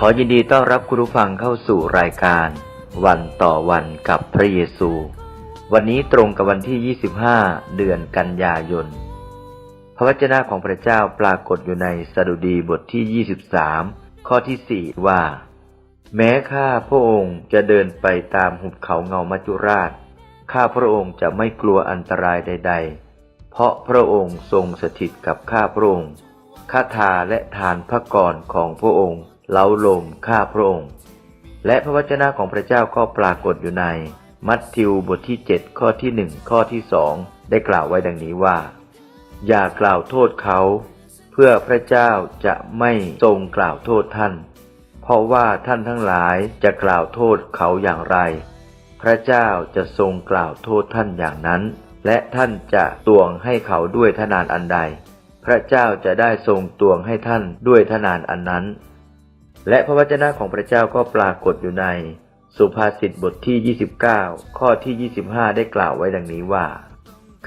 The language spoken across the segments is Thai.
ขอยินดีต้อนรับคุณผู้ฟังเข้าสู่รายการ วันต่อวันกับพระเยซู วันนี้ตรงกับวันที่ 25 เดือนกันยายน พระวจนะของพระเจ้าปรากฏอยู่ในสดุดีบทที่ 23 ข้อที่ 4 ว่า แม้ข้าพระองค์จะเดินไปตามหุบเขาเงามัจจุราช ข้าพระองค์จะไม่กลัวอันตรายใด ๆ เพราะพระองค์ทรงสถิตกับข้าพระองค์ข้าทาและทานพระกรของพระองค์ เล้าลมข้าพระองค์ และพระวจนะของพระเจ้าก็ปรากฏอยู่ใน มัทธิวบทที่ 7 ข้อที่1ข้อที่2ได้กล่าวไว้ดังนี้ว่า อย่ากล่าวโทษเขา เพื่อพระเจ้าจะไม่ทรงกล่าวโทษท่าน เพราะว่าท่านทั้งหลายจะกล่าวโทษเขาอย่างไร พระเจ้าจะทรงกล่าวโทษท่านอย่างนั้น และท่านจะตวงให้เขาด้วยทนานอันใด พระเจ้าจะได้ทรงตวงให้ท่านด้วยทนานอันนั้น และพระวจนะของพระเจ้าก็ปรากฏอยู่ใน สุภาษิตบทที่ 29 ข้อที่ 25 ได้กล่าวไว้ดังนี้ว่า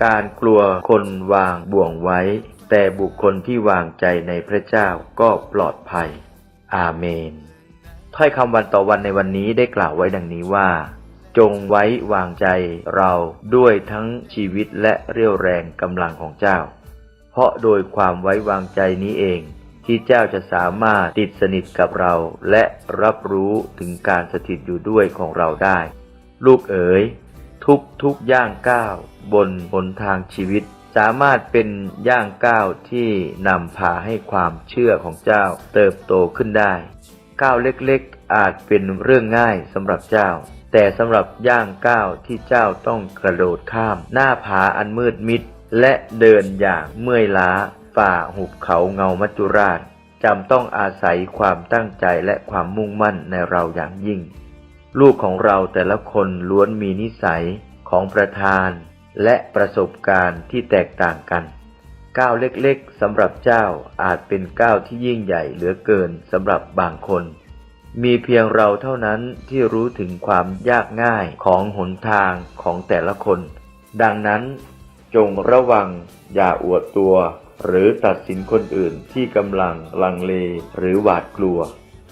การกลัวคนวางบ่วงไว้ แต่บุคคลที่วางใจในพระเจ้าก็ปลอดภัย อาเมน ถ้อยคำวันต่อวันในวันนี้ได้กล่าวไว้ดังนี้ว่า จงไว้วางใจเราด้วยทั้งชีวิตและเรี่ยวแรงกำลังของเจ้า เพราะโดยความไว้วางใจนี้เอง ที่เจ้าจะสามารถติดสนิทกับเรา และรับรู้ถึงการสถิตอยู่ด้วยของเราได้ ลูกเอ๋ย ทุกทุกย่างก้าวบนหนทางชีวิต สามารถเป็นย่างก้าวที่นำพาให้ความเชื่อของเจ้าเติบโตขึ้นได้ ก้าวเล็กๆ อาจเป็นเรื่องง่ายสำหรับเจ้า แต่สำหรับย่างก้าวที่เจ้าต้องกระโดดข้าม หน้าผาอันมืดมิดและเดินอย่างเมื่อยล้า ฝ่าหุบเขาเงามัจจุราชจำต้องอาศัยความตั้งใจและความมุ่งมั่นในเราอย่างยิ่ง ลูกของเราแต่ละคนล้วนมีนิสัยของประธาน และประสบการณ์ที่แตกต่างกัน ก้าวเล็กๆสำหรับเจ้าอาจเป็นก้าวที่ยิ่งใหญ่เหลือเกินสำหรับบางคน มีเพียงเราเท่านั้นที่รู้ถึงความยากง่ายของหนทางของแต่ละคน ดังนั้นจงระวังอย่าอวดตัว หรือตัดสินคนอื่นที่กำลังลังเลหรือหวาดกลัว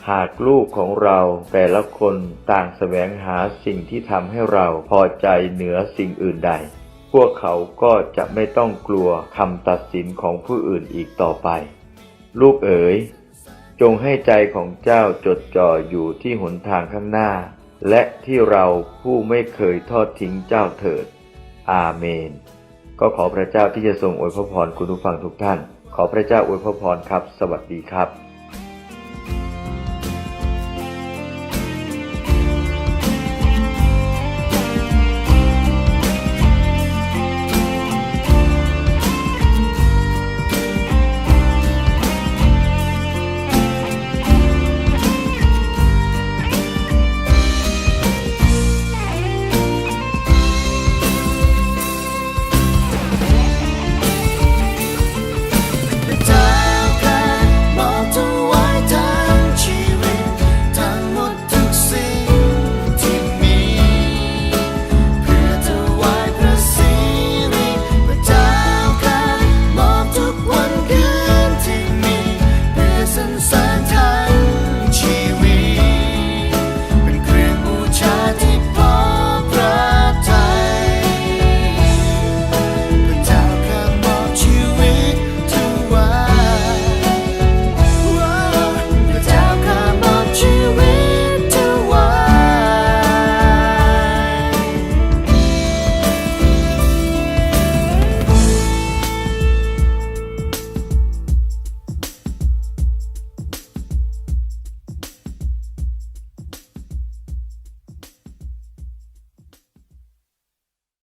หากลูกของเราแต่ละคนต่างแสวงหาสิ่งที่ทำให้เราพอใจเหนือสิ่งอื่นใด พวกเขาก็จะไม่ต้องกลัวคำตัดสินของผู้อื่นอีกต่อไป ลูกเอ๋ย จงให้ใจของเจ้าจดจ่ออยู่ที่หนทางข้างหน้า และที่เราผู้ไม่เคยทอดทิ้งเจ้าเถิด อาเมน ก็ขอพระเจ้าที่จะทรงอวยพระพรคุณผู้ฟังทุกท่าน ขอพระเจ้าอวยพระพรครับ สวัสดีครับ